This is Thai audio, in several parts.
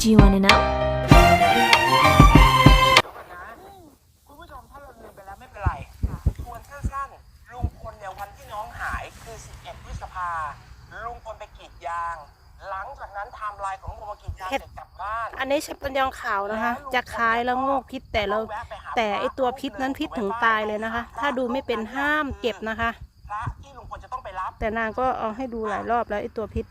Do you want to know? คุณผู้ชมถ้าเราลืมไปแล้วไม่เป็นไรทวนสั้นๆลุงพลเนี่ยวันที่น้องหายคือ 11 พฤษภาลุงพลไปกรีดยาง หลังจากนั้นไทม์ไลน์ของลุงพลมากรีดยางเห็เสดร็จกลับบ้านอันนี้ใช้ปัญญองขาวนะคะ จะคล้ายแล้วงอกพิษแต่เราแต่ไอตัวพิษนั้นพิษถึงตายเลยนะคะ ถ้าดูไม่เป็นห้ามเก็บนะคะ พระที่ลุงพลจะต้องไปรับ แต่นางก็เอาให้ดูหลายรอบแล้วไอตัวพิษ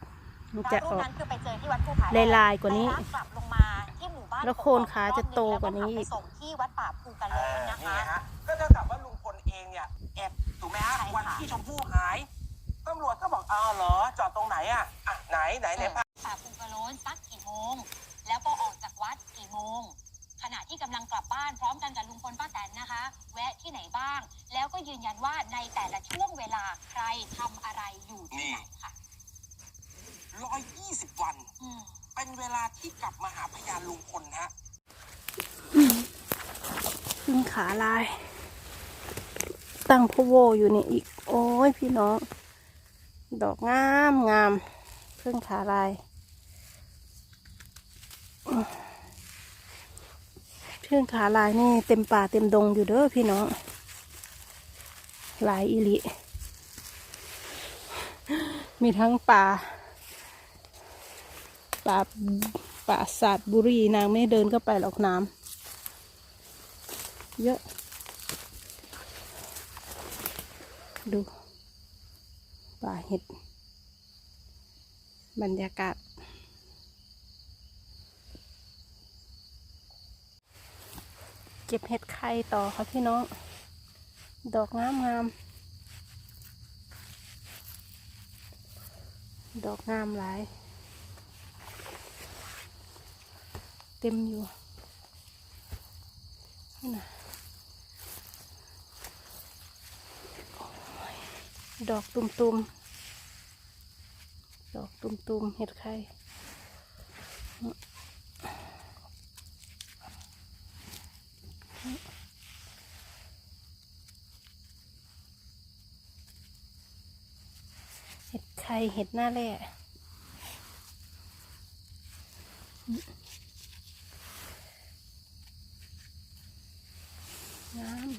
มันจะรูอปอกนั้นคือไปเจอที่วัดภูผาลายลายๆกว่านี้แล้กลับลงมาที่หมู่บ้านแล้วโคนขาจะโตกว่านี้แล้อีกไปส่งที่วัดป่าภูกระโลนนะนี่คะฮะก็เท่ากับว่าลุงพลเองเนี่ยแอบถูกไหมฮะใช่ค่ะวันที่ชมพู่หายตำรวจก็บอกอ้าวเหรอจอดตรงไหนอะอะไหนไหนไหนพาป่าภูกระโลนสักกี่โมง แล้วก็ออกจากวัดกี่โมง ขณะที่กำลังกลับบ้านพร้อมกันกับลุงพลป้าแตนนะคะ แวะที่ไหนบ้าง แล้วก็ยืนยันว่าในแต่ละช่วงเวลาใครทำอะไรอยู่ที่ไหนค่ะ ร้อยยี่สิบวันอืมเป็นเวลาที่กลับมาหาพยานลุงพลฮะขึ้นขาลาย ตั้งพะโวอยู่นี่อีก โอ้ยพี่น้อง ดอกงามงามเพิ่งขาลายเพิ่งขาลายนี่เต็มป่าเต็มดงอยู่เด้อพี่น้อง หลายอิลิมีทั้งป่า ป่าป่าศาสตร์บุรีนางไม่เดินเข้าไปหรอกน้ำเยอะ ดูป่าเห็ด บรรยากาศ เก็บเห็ดไข่ต่อค่ะพี่น้อง ดอกงามงามดอกงามหลาย เต็มอยู่นี่นะอดอกตุ่มๆ ดอกตุ่มๆ เห็ดไข่เห็ดไข่เห็ดหน้าแร่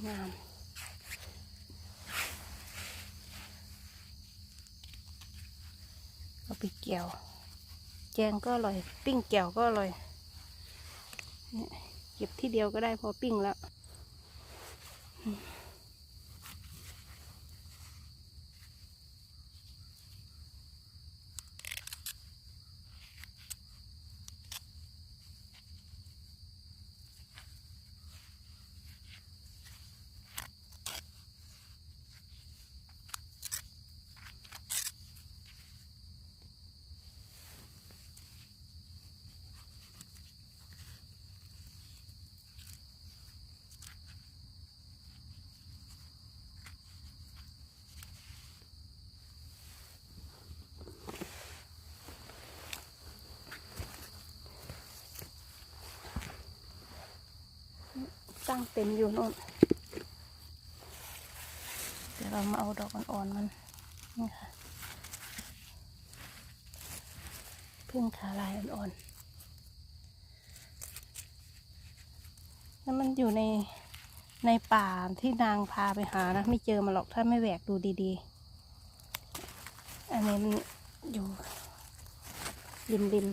งามเอาไปเกี่ยว แกงก็อร่อย ปิ้งแก้วก็อร่อยเนี่ยเก็บที่เดียวก็ได้พอปิ้งแล้ว ตั้งเต็มอยู่โน่นเดี๋ยวเรามาเอาดอกอ่อนๆมันนี่ค่ะพึ่งขาลายอ่อนๆแล้วมันอยู่ในในป่าที่นางพาไปหานะ ไม่เจอมาหรอกถ้าไม่แหวกดูดีๆ อันนี้มันอยู่ริมริม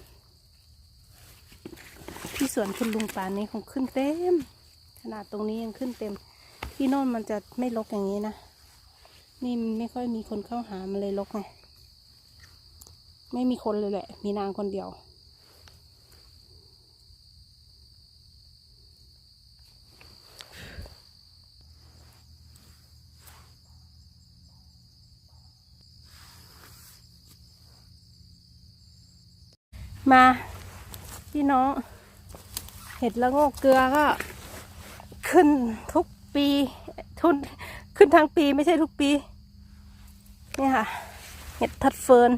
ๆที่สวนคุณลุงป่านนี้คงขึ้นเต็ม นาดตรงนี้ยังขึ้นเต็ม ที่โน่นมันจะไม่ลกอย่างนี้นะ นี่มันไม่ค่อยมีคนเข้าหามันเลยลกไง ไม่มีคนเลยแหละ มีนางคนเดียวมาพี่น้อง เห็ดละโงกเกลือก็ ขึ้นทุกปีทุนขึ้นทั้งปีไม่ใช่ทุกปี เนี่ยค่ะ เห็ดทัดเฟิร์น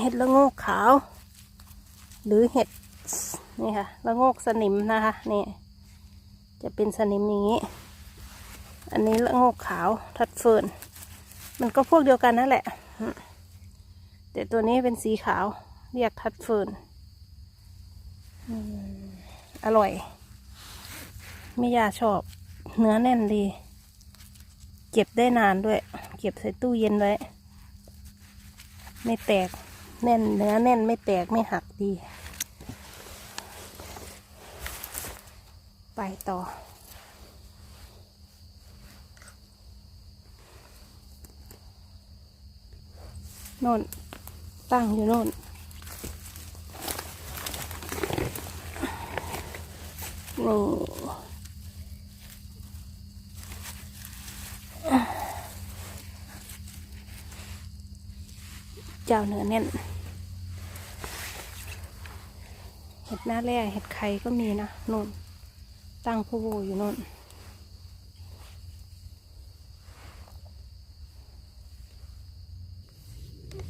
เห็ดละโงกขาว หรือเห็ดนี่ค่ะละโงกสนิมนะคะนี่จะเป็นสนิมอย่างนี้ อันนี้ละโงกขาวทัดเฟิร์น มันก็พวกเดียวกันนั่นแหละ แต่ตัวนี้เป็นสีขาว เรียกทัดเฟิร์นอืมอร่อย ไม่ยาชอบ เนื้อแน่นดี เก็บได้นานด้วย เก็บใส่ตู้เย็นไว้ ไม่แตก แน่นเนื้อแน่นไม่แตกไม่หักดี ไปต่อโน่น ตั้งอยู่โน่น นี่ เจ้าเนื้อแน่น เห็ดหน้าแร่เห็ดไข่ก็มีนะนู่น ตั้งผู้โวอยู่นู่น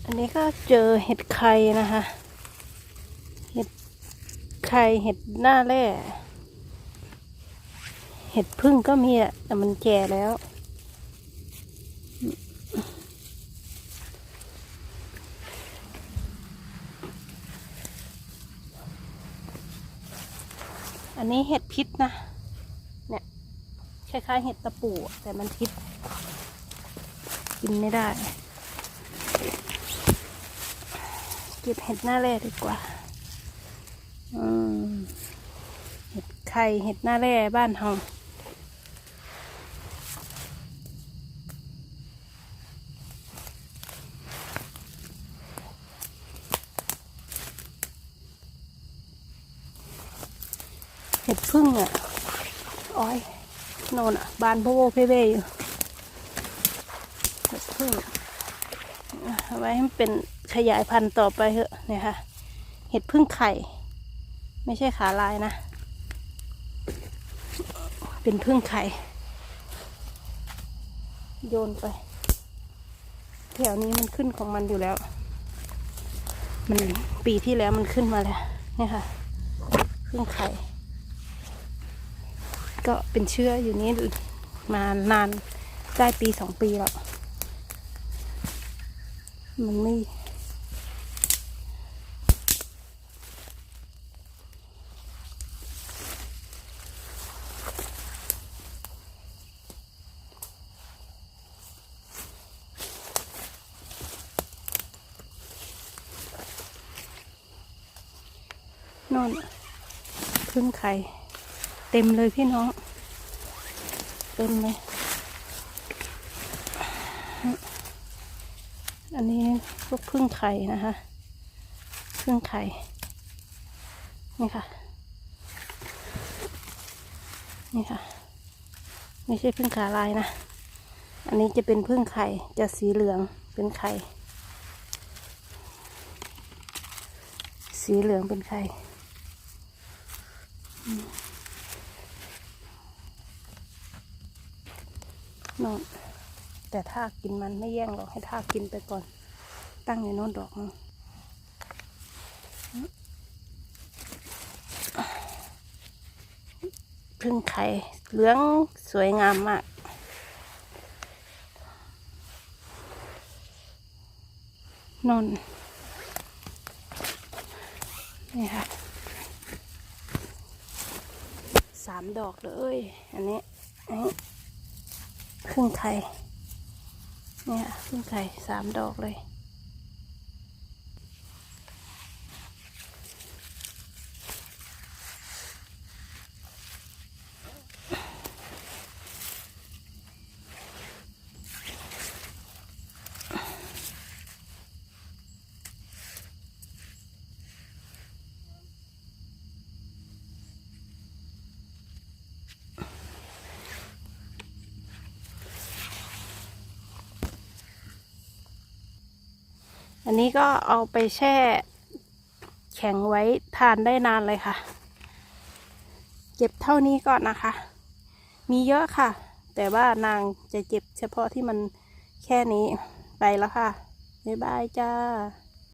อันนี้ก็เจอเห็ดไข่นะคะ เห็ดไข่เห็ดหน้าแร่ เห็ดพึ่งก็มีอะแต่มันแก่แล้ว อันนี้เห็ดพิษนะ เนี่ย คล้ายๆ เห็ดตะปูแต่มันพิษ กินไม่ได้ เก็บเห็ดหน้าแร่ดีกว่า อืม เห็ดไข่ เห็ดหน้าแร่บ้านเฮา ห็ดพึ่งอะ อ้อยโนนอะ บานพะโวเพเวอยู่ เห็ดพึ่งเอาไว้ให้มันเป็นขยายพันธุ์ต่อไปเถอะเนี่ยค่ะ เห็ดพึ่งไข่ ไม่ใช่ขาลายนะ เป็นพึ่งไข่ โยนไป แถวนี้มันขึ้นของมันอยู่แล้ว มันปีที่แล้วมันขึ้นมาแล้ว เนี่ยค่ะ พึ่งไข่ ก็เป็นเชื้ออยู่นี้มานานได้ปีสองปีแล้ว มันไม่นอนพึ่งไข่ เต็มเลยพี่น้อง เต็มเลย อันนี้พวกพึ่งไข่นะคะพึ่งไข่ นี่ค่ะ นี่ค่ะ ไม่ใช่พึ่งขาลายนะ อันนี้จะเป็นพึ่งไข่ จะสีเหลือง เป็นไข่ สีเหลืองเป็นไข่ นอนแต่ถ้ากินมันไม่แย่งหรอกให้ท่ากินไปก่อน ตั้งในน้นดอกนึงพึ่งไข่เหลืองสวยงามมากนนนี่ค่ะสามดอกเลยอันนี้อันนี้ พึ่งไข่เนี่ยพึ่งไข่สามดอกเลย อันนี้ก็เอาไปแช่ แข็งไว้ทานได้นานเลยค่ะ เก็บเท่านี้ก่อนนะคะ มีเยอะค่ะ แต่ว่านางจะเก็บเฉพาะที่มันแค่นี้ไปแล้วค่ะ บ๊ายบายจ้า